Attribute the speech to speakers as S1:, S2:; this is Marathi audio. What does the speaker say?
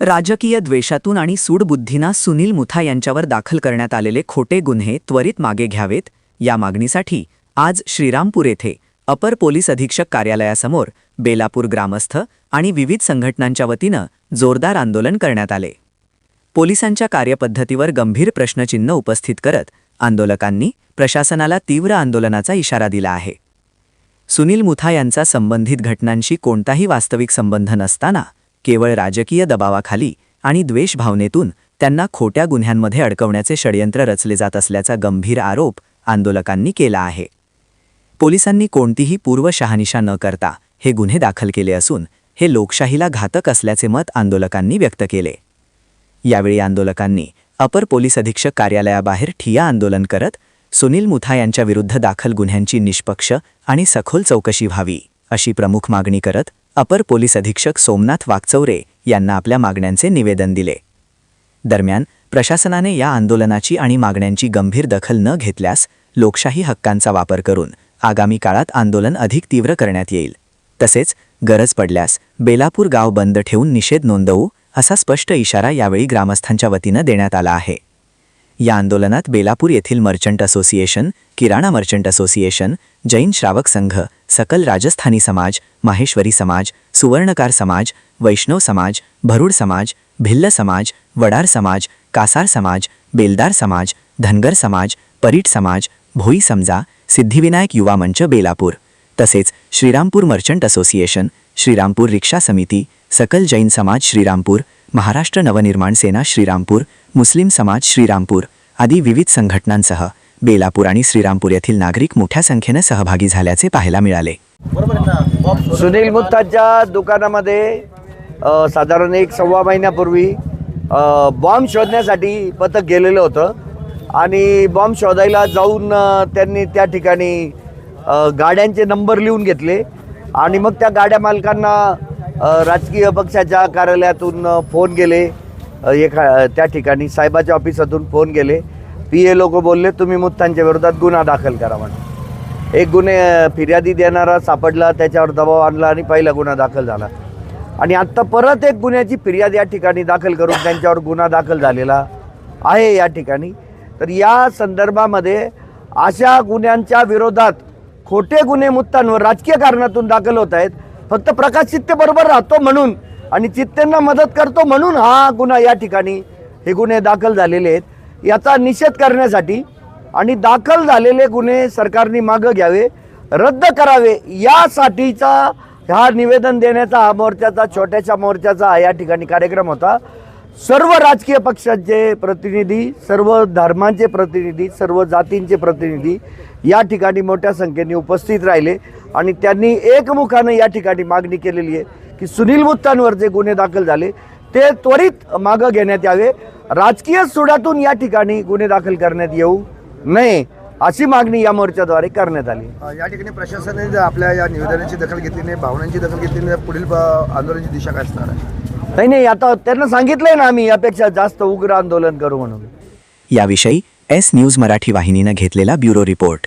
S1: राजकीय द्वेषातून आणि सूडबुद्धीना सुनील मुथा यांच्यावर दाखल करण्यात आलेले खोटे गुन्हे त्वरित मागे घ्यावेत या मागणीसाठी आज श्रीरामपूर येथे अपर पोलीस अधीक्षक कार्यालयासमोर बेलापूर ग्रामस्थ आणि विविध संघटनांच्या वतीनं जोरदार आंदोलन करण्यात आले. पोलिसांच्या कार्यपद्धतीवर गंभीर प्रश्नचिन्ह उपस्थित करत आंदोलकांनी प्रशासनाला तीव्र आंदोलनाचा इशारा दिला आहे. सुनील मुथा यांचा संबंधित घटनांशी कोणताही वास्तविक संबंध नसताना केवळ राजकीय दबावाखाली आणि द्वेषभावनेतून त्यांना खोट्या गुन्ह्यांमध्ये अडकवण्याचे षडयंत्र रचले जात असल्याचा गंभीर आरोप आंदोलकांनी केला आहे. पोलिसांनी कोणतीही पूर्वशहानिशा न करता हे गुन्हे दाखल केले असून हे लोकशाहीला घातक असल्याचे मत आंदोलकांनी व्यक्त केले. यावेळी आंदोलकांनी अपर पोलीस अधीक्षक कार्यालयाबाहेर ठिया आंदोलन करत सुनील मुथा यांच्याविरुद्ध दाखल गुन्ह्यांची निष्पक्ष आणि सखोल चौकशी व्हावी अशी प्रमुख मागणी करत अपर पोलीस अधीक्षक सोमनाथ वाकचौरे यांना आपल्या मागण्यांचे निवेदन दिले. दरम्यान प्रशासनाने या आंदोलनाची आणि मागण्यांची गंभीर दखल न घेतल्यास लोकशाही हक्कांचा वापर करून आगामी काळात आंदोलन अधिक तीव्र करण्यात येईल. तसेच गरज पडल्यास बेलापूर गाव बंद ठेवून निषेध नोंदवू असा स्पष्ट इशारा यावेळी ग्रामस्थांच्या वतीनं देण्यात आला आहे. या आंदोलनात बेलापूर येथील merchant association kirana merchant association Jain श्रावक संघ सकल राजस्थानी समाज माहेश्वरी समाज सुवर्णकार समाज वैष्णव समाज भरूड समाज भिल्ल समाज वडार समाज कासार समाज बेलदार समाज धनगर समाज परीट समाज भोई समजा सिद्धिविनायक युवा मंच बेलापूर. तसेच श्रीरामपूर मर्चंट असोसिएशन श्रीरामपूर रिक्षा समिती सकल जैन समाज श्रीरामपूर महाराष्ट्र नवनिर्माण सेना श्रीरामपूर मुस्लिम समाज श्रीरामपूर आदी विविध संघटनांसह बेलापूर आणि श्रीरामपूर येथील नागरिक मोठ्या संख्येनं सहभागी झाल्याचे पाहायला मिळाले.
S2: सुनील मुत्ताच्या दुकानामध्ये साधारण एक सव्वा महिन्यापूर्वी बॉम्ब शोधण्यासाठी पथक गेलेलं होतं. आणि बॉम्ब शोधायला जाऊन त्यांनी त्या ठिकाणी गाड्यांचे नंबर लिहून घेतले. आणि मग त्या गाड्या मालकांना राजकीय पक्षाच्या कार्यालयातून फोन गेले. एका त्या ठिकाणी साहेबाच्या ऑफिसातून फोन गेले. पी ए लोक बोलले तुम्ही मुत्तांच्या विरोधात गुन्हा दाखल करा म्हणून. एक गुन्हे फिर्यादी देणारा सापडला त्याच्यावर दबाव आणला आणि पहिला गुन्हा दाखल झाला. आणि आत्ता परत एक गुन्ह्याची फिर्याद या ठिकाणी दाखल करून त्यांच्यावर गुन्हा दाखल झालेला आहे या ठिकाणी. तर या संदर्भामध्ये अशा गुन्ह्यांच्या विरोधात खोटे गुन्हे मुत्तांवर राजकीय कारणातून दाखल होत आहेत. फक्त प्रकाश चित्ते बरोबर राहतो म्हणून आणि चित्तेंना मदत करतो म्हणून हा गुन्हा या ठिकाणी हे गुन्हे दाखल झालेले आहेत. याचा निषेध करण्यासाठी आणि दाखल झालेले गुन्हे सरकारने मागं घ्यावे रद्द करावे यासाठीचा हा निवेदन देण्याचा हा मोर्चाचा छोट्याशा मोर्चाचा हा या ठिकाणी कार्यक्रम होता. सर्व राजकीय पक्षांचे प्रतिनिधी सर्व धर्मांचे प्रतिनिधी सर्व जातींचे प्रतिनिधी या ठिकाणी मोठ्या संख्येने उपस्थित राहिले आणि त्यांनी एकमुखानं या ठिकाणी मागणी केलेली आहे की सुनील मुत्तांवर जे गुन्हे दाखल झाले ते त्वरित मागं घेण्यात यावे. राजकीय सुडातून या ठिकाणी गुन्हे दाखल करण्यात येऊ नये अशी मागणी या मोर्चाद्वारे करण्यात आली.
S3: या ठिकाणी प्रशासनाने जर आपल्या या निवेदनाची दखल घेतली नाही भावनांची दखल घेतली नाही तर पुढील आंदोलनाची दिशा काय असणार आहे?
S2: नाही नाही आता त्यांना सांगितलंय ना आम्ही यापेक्षा जास्त उग्र आंदोलन करू म्हणून.
S1: याविषयी एस न्यूज मराठी वाहिनीनं घेतलेला ब्युरो रिपोर्ट.